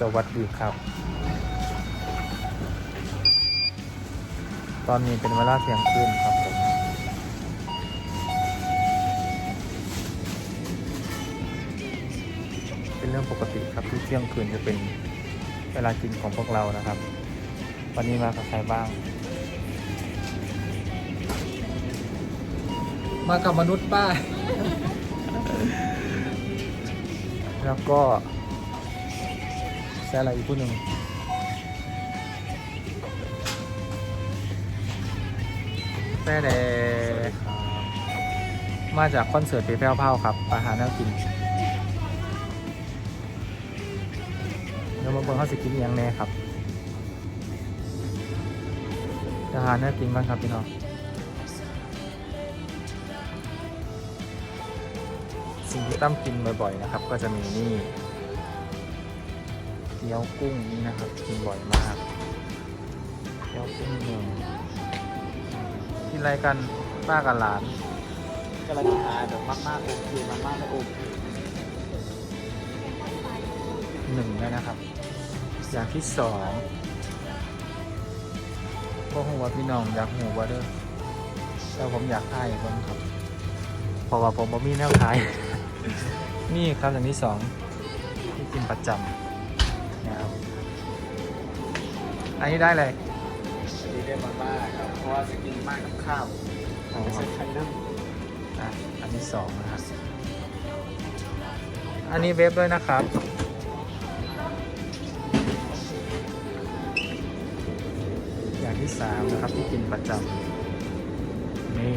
สวัสดีครับ ตอนนี้เป็นเวลาเที่ยงคืนครับผมเป็นเรื่องปกติครับที่เที่ยงคืนจะเป็นเวลากินของพวกเรานะครับ วันนี้มากับใครบ้าง มากับมนุษย์ป้า แล้วก็ แซ่อะไรอีกผู้หนึ่งแซ่แดมาจากคอนเสิร์ตเปรี้ยวเผาครับ อาหารน่ากินแล้วมาเบิ่งเขาสิกินอย่างแน่ครับ อาหารน่ากินก่อนครับพี่น้องสิ่งที่ตั้มกินบ่อยๆนะครับ ก็จะมีนี่ เกี๊ยวกุ้งนี่นะครับกินบ่อยมากเกี๊ยวกุ้งหนึ่งกินอะไรกันป้ากับหลานกำลังหาแบบมากมากๆโอเคมากมากๆเลยโอเคหนึ่งแล้วนะครับ อย่างที่สองพวกหัวาพี่น้องอยากหูว่าเด้อแต่ผมอยากทายเบ้างครับเพราะว่าผมบ่มีแนวทาย นี่ครับอย่างที่สองที่กินประจำ อันนี้ได้เลยอันนี้ได้มากมากๆครับเพราะว่าจะกินมากกับข้าวอ๋อไม่ใช่ไข่นึ่งอะอันที่สองนะครับอันนี้เว็บด้วยนะครับอย่างที่สามนะครับที่กินประจำนี่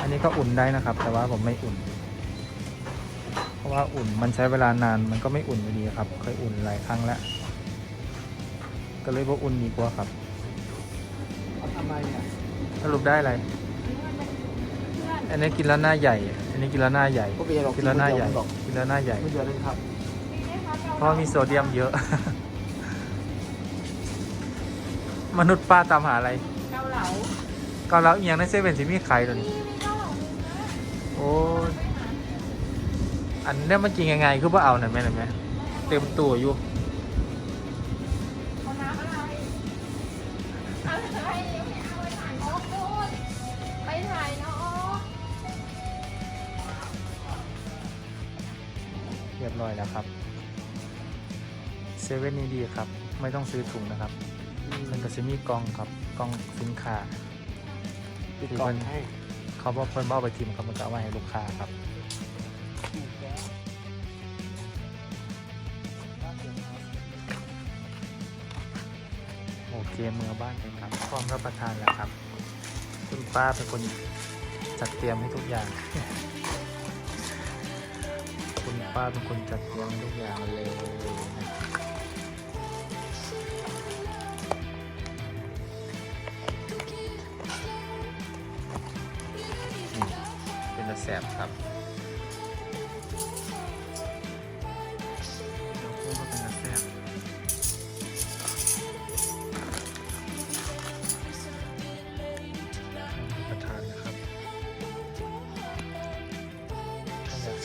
อันนี้ก็อุ่นได้นะครับ แต่ว่าผมไม่อุ่นเพ ราะว่าอุ่นมันใช้เวลานานมันก็ไม่อุ่นอยู่ดีครับ เคยอุ่นหลายครั้งแล้ว ก็เลยว่าอุ่นดีกว่าครับเขาทำไมเนี่ยสรุปได้อะไร อันนี้กินแล้วหน้าใหญ่ อันนี้กินแล้วหน้าใหญ่ก็เบียร์หรอกกินแล้วหน้าใหญ่หรอกกินแล้วหน้าใหญ่ ไม่เดือดเลยครับ เพราะมีโซเดียมเยอะ มนุษย์ป้าตามหาอะไร เกาเหลา เกาเหลาเอียงในเซเว่นที่มีขายตัวนี้เกาเหลาโอ้ย อันเนี้ยมันกินยังไงคือว่าเอาหน่อยไหมหน่อยไหมเต็มตัวอยู่เอาน้ำอะไรอะไรไม่เอาไปถ่ายน้องพูดไปถ่ายน้องเรียบร้อยแล้วครับเซเว่นนี่ดีครับ ไม่ต้องซื้อถุงนะครับมันก็จะมีกล่องครับกล่องสินค้า ปิดกล่องให้ เขาบอกเพิ่นบอกไปทีมเขามันจะเอาไว้ให้ลูกค้าครับ โอเคเมื่อบ้านกันครับพร้อมรับประทานแล้วครับ คุณป้าเป็นคนจัดเตรียมให้ทุกอย่าง คุณป้าเป็นคนจัดเตรียมทุกอย่างเลยเป็นตะแสบครับ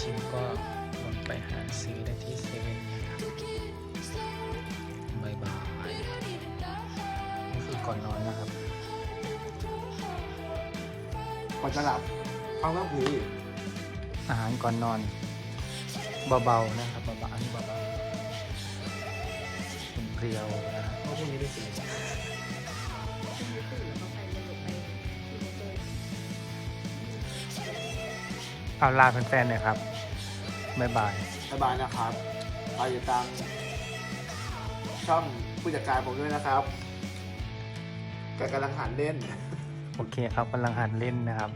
ชิมก็ลองไปหาซื้อได้ที่เซเว่นนะครับบายบายนี่คือก่อนนอนนะครับก่อนจะหลับฟังแล้วผีอาหารก่อนนอน เบาๆนะครับเบาๆอันนี้เบาๆคุณเพรียวนะครับเพราะพวกนี้ได้สิ เอาลาแฟนๆหน่อยครับบายบายสบายนะครับไปติดตามช่องผู้จัดการผมด้วยนะครับแกกำลังหันเล่น โอเคครับกำลังหันเล่นนะครับ